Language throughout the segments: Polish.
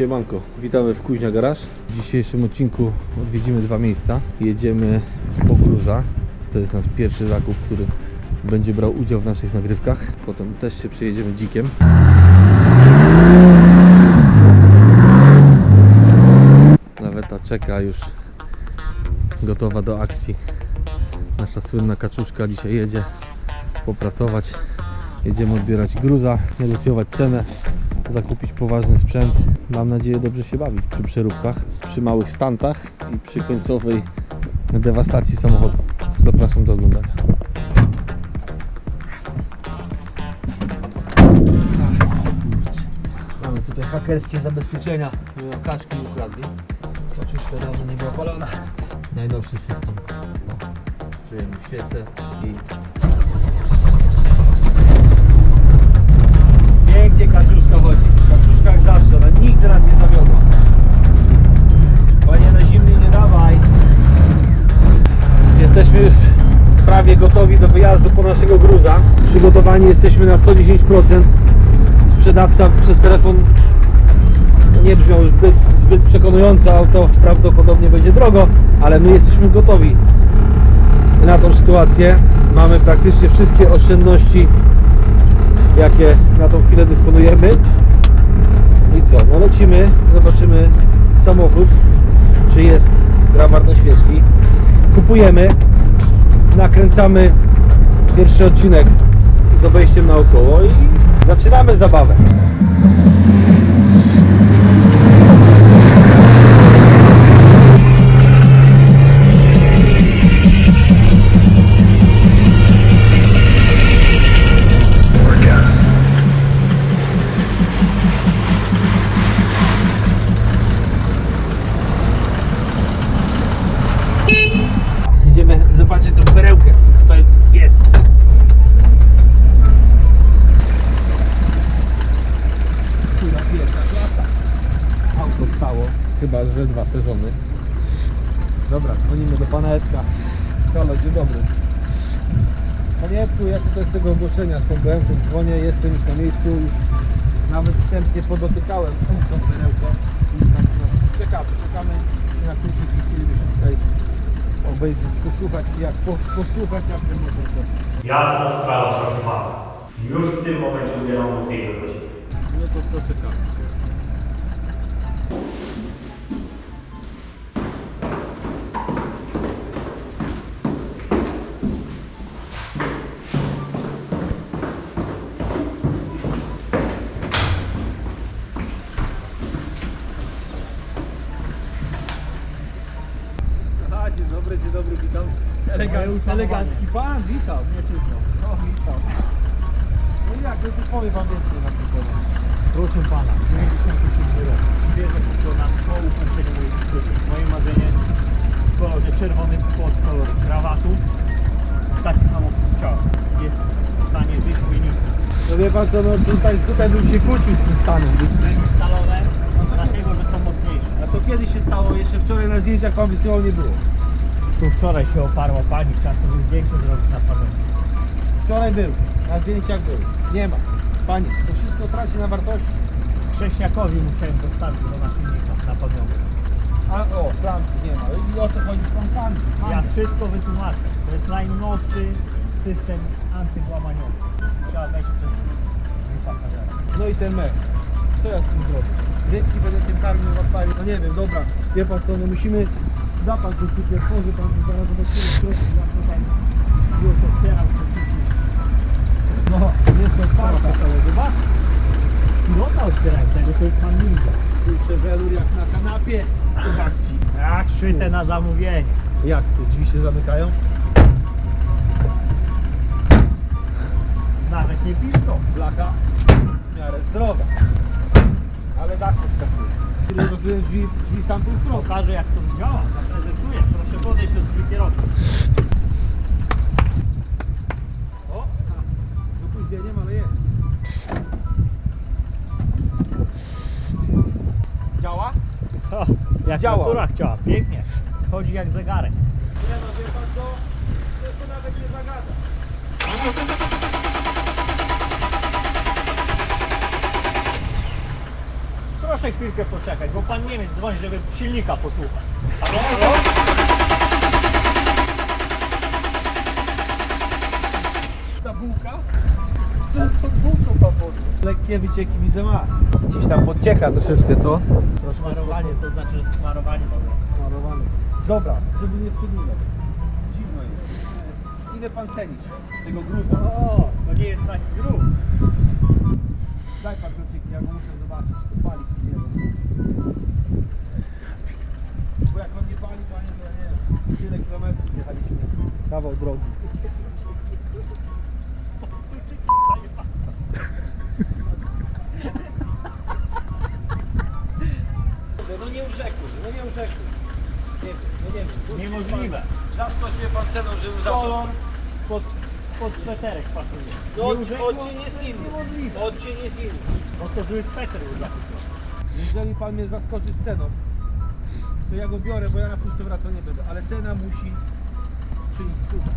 Siemanko, witamy w Kuźnia Garaż. W dzisiejszym odcinku odwiedzimy dwa miejsca. Jedziemy po gruza. To jest nasz pierwszy zakup, który będzie brał udział w naszych nagrywkach. Potem też się przejedziemy dzikiem. Laweta czeka już gotowa do akcji. Nasza słynna kaczuszka dzisiaj jedzie popracować. Jedziemy odbierać gruza, negocjować cenę, zakupić poważny sprzęt. Mam nadzieję dobrze się bawić przy przeróbkach, przy małych stantach i przy końcowej dewastacji samochodu. Zapraszam do oglądania. Mamy tutaj hakerskie zabezpieczenia, kaczki ukradli. Kaczuszka dawno nie była palona. Najnowszy system. Czujemy świecę i Pięknie. Kaczuszka wyjazdu po naszego gruza. Przygotowani jesteśmy na 110%. Sprzedawca przez telefon nie brzmiał zbyt, zbyt przekonująco, auto prawdopodobnie będzie drogo, ale my jesteśmy gotowi na tą sytuację. Mamy praktycznie wszystkie oszczędności jakie na tą chwilę dysponujemy. I co? No lecimy, zobaczymy samochód, czy jest gra warta świeczki. Kupujemy, nakręcamy pierwszy odcinek z obejściem naokoło i zaczynamy zabawę. Stało chyba ze dwa sezony. Dobra, dzwonimy do pana Edka. Halo, dzień dobry. Panie Edku, ja tutaj z tego ogłoszenia z tą bm dzwonię, jestem już na miejscu, już nawet wstępnie podotykałem tą no, czekamy, czekamy na kluczyki, chcielibyśmy tutaj obejrzeć, posłuchać jak, po, posłuchać jak ten motor. Jasna sprawa, proszę pana. Już w tym momencie ubieram mu tej godziny. No to, to czekamy. Elegancki, pan, witam. Nie przyznam. No, witam. No i jak, no to powiem wam więcej na ten temat. Proszę pana, 97 rok. Świeżo pokonany po ukończeniu moich studiów. Moje marzenie w kolorze czerwonym pod kolorem krawatu. Taki samochód chciałem. Jest w stanie wyniku. No wie pan co, no tutaj, tutaj bym się kłócił z tym stanem. Będą stalowe, dlatego że są mocniejsze. A to kiedy się stało? Jeszcze wczoraj na zdjęciach pan wysyłał nie było. Tu wczoraj się oparła pani, trzeba sobie zdjęcie zrobić na pamiątkę. Wczoraj był, na zdjęciach był. Nie ma. Pani, to wszystko traci na wartości. Chrześniakowi musiałem dostarczyć do naszyjnika na pamiątkę. A o, klamki nie ma. I o co chodzi z klamkami? Ja wszystko wytłumaczę. To jest najnowszy system antywłamaniowy. Trzeba wejść przez drzwi pasażera. No i ten mech. Co ja z tym zrobię? Rybki będę tym karmił w akwarii. No nie wiem, dobra. Wie pan co, no musimy... Pan tu kupię, otworzy pan zaraz zobaczymy w środku. Ja tutaj już otwieram to wszystko. No, jest otwarta. Zobacz. Pilota otwieraj tego, to jest pan Milka. Kurczę, welur jak na kanapie. Zobaczcie. Tak, szyte na zamówienie. Jak to? Drzwi się zamykają? Nawet nie piszczą. Blacha w miarę zdrowa. Ale dach. Kiedy rozumiem drzwi, drzwi z tamtej strony. Pokażę jak to działa, zaprezentuję. Proszę podejść do drzwi kierowcy. O! Z opóźnieniem, ale jest. Działa? Jak Działa. natura chciała, pięknie. Chodzi jak zegarek. Nie no, wie pan co? To, to nawet nie zagada. proszę chwilkę poczekać, bo pan Niemiec dzwoni, żeby silnika posłuchać. Halo, halo? Ta bułka? Co z tą bułką papowy? Lekkie wycieki widzę ma. Gdzieś tam podcieka troszeczkę, co? Troszkę Smarowanie, to znaczy że smarowanie dobre. smarowany. Dobra, żeby nie przedłużać. Zimno jest. Ile pan cenić tego gruza? O, to nie jest taki grób. Daj pan kluczyki, ja go muszę zobaczyć, czy to pali, czy nie. Bo jak on nie pali, panie, to ja nie wiem. Tyle kilometrów jechaliśmy. Drogi. No nie urzekły, no nie urzekły. Nie wiem, no nie wiem. Niemożliwe. Zaskoczył mnie pan ceną, żebym za Kolor pod, pod sweterek pasuje. No, Nie od- urzekło? odcień jest inny. Niemożliwe. Odcień jest inny. Bo to zły sweter był zakupiony. Jeżeli pan mnie zaskoczy z ceną, to ja go biorę, bo ja na pusto wracał nie będę, ale cena musi czynić cuda.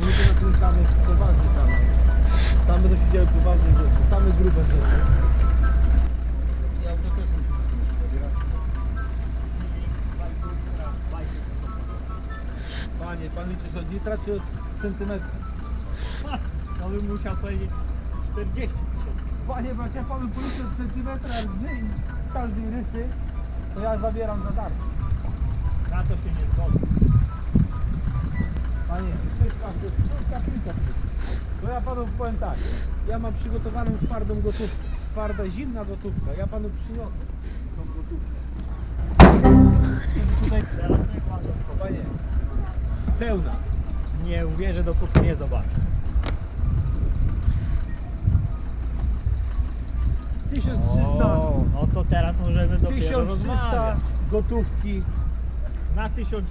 To nakręcamy poważny kanał. Tam będą się działy poważne rzeczy, same grube rzeczy. Ja to też muszę kupić, Panie, pan liczy sobie, nie traci od centymetra. No bym musiał powiedzieć 40 tysięcy. Panie, bo jak ja panu policzę od centymetra rdzy i każdej rysy, to ja zabieram za darmo. Na to się nie zgodzę. Panie, jest kapryka. To ja panu powiem tak, ja mam przygotowaną twardą gotówkę. Twarda, zimna gotówka. Ja panu przyniosę tą gotówkę. Tutaj, panie, pełna. Nie uwierzę dopóki nie zobaczę. 1300, O, no to teraz możemy dopiero 1300 rozmawiać. gotówki. Na 1000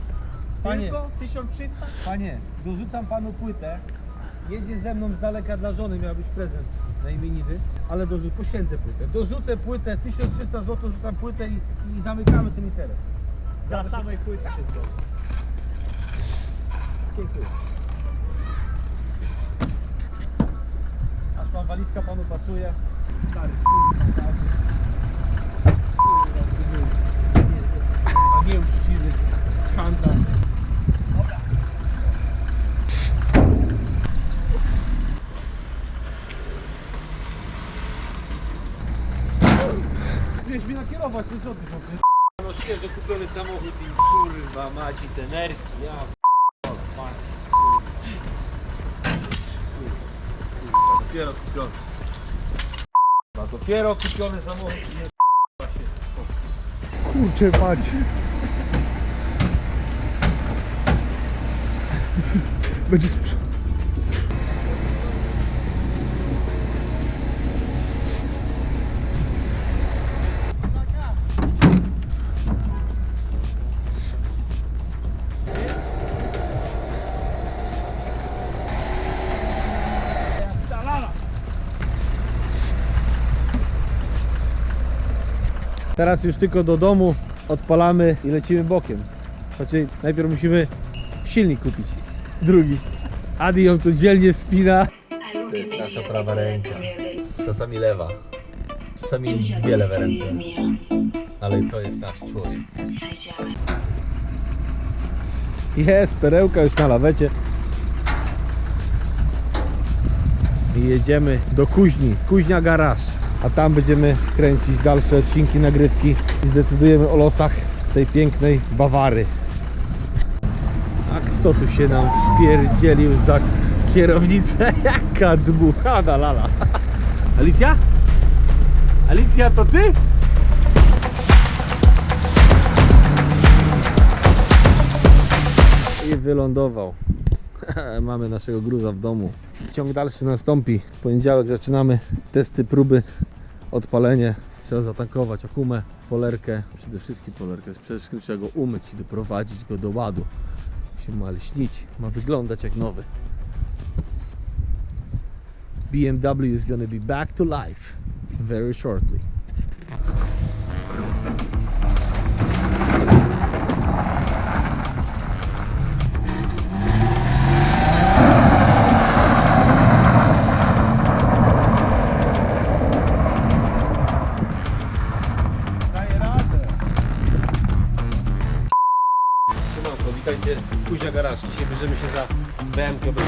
Panie. tylko 1300? Panie, dorzucam panu płytę. Jedzie ze mną z daleka dla żony, miał być prezent na imieniny, ale dorzu- poświęcę płytę. Dorzucę płytę, 1300 zł, rzucam płytę i, i zamykamy ten interes. Dla samej płyty się zgodzę. Dziękuję. Aż pan walizka panu pasuje. Stary, kurwa, gazy. Kurwa, ty był. Nie, Nieuczciwy handlarz. Dobra. Wiesz mnie nakierować, no co ty chłopie? No świeżo kupiony samochód i kurwa maci ten nerw. Ja p***ole. Kurwa, dopiero kupiony. Kurwa, dopiero kupiony samochód i nie p***a się. Kurczę, patrz. Będzie sprz... Teraz już tylko do domu odpalamy i lecimy bokiem. Znaczy najpierw musimy silnik kupić. Drugi. Adi ją tu dzielnie spina. To jest nasza prawa ręka. Czasami lewa. Czasami dwie lewe ręce. Ale to jest nasz człowiek. Jest, perełka już na lawecie. I jedziemy do kuźni, kuźnia garaż. A tam będziemy kręcić dalsze odcinki, nagrywki i zdecydujemy o losach tej pięknej Bawary. A kto tu się nam wpierdzielił za kierownicę? Jaka dmuchana lala. Alicja? Alicja, to ty? I wylądował. Mamy naszego gruza w domu. Ciąg dalszy nastąpi. W poniedziałek zaczynamy testy, próby, odpalenie. Trzeba zatankować okumę, polerkę, przede wszystkim polerkę. Przede wszystkim trzeba go umyć i doprowadzić go do ładu. Się ma lśnić, ma wyglądać jak nowy. BMW is gonna be back to life very shortly. Witajcie Kuzia Garaż. Dzisiaj bierzemy się za BMK.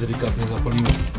Delikatnie napolimy.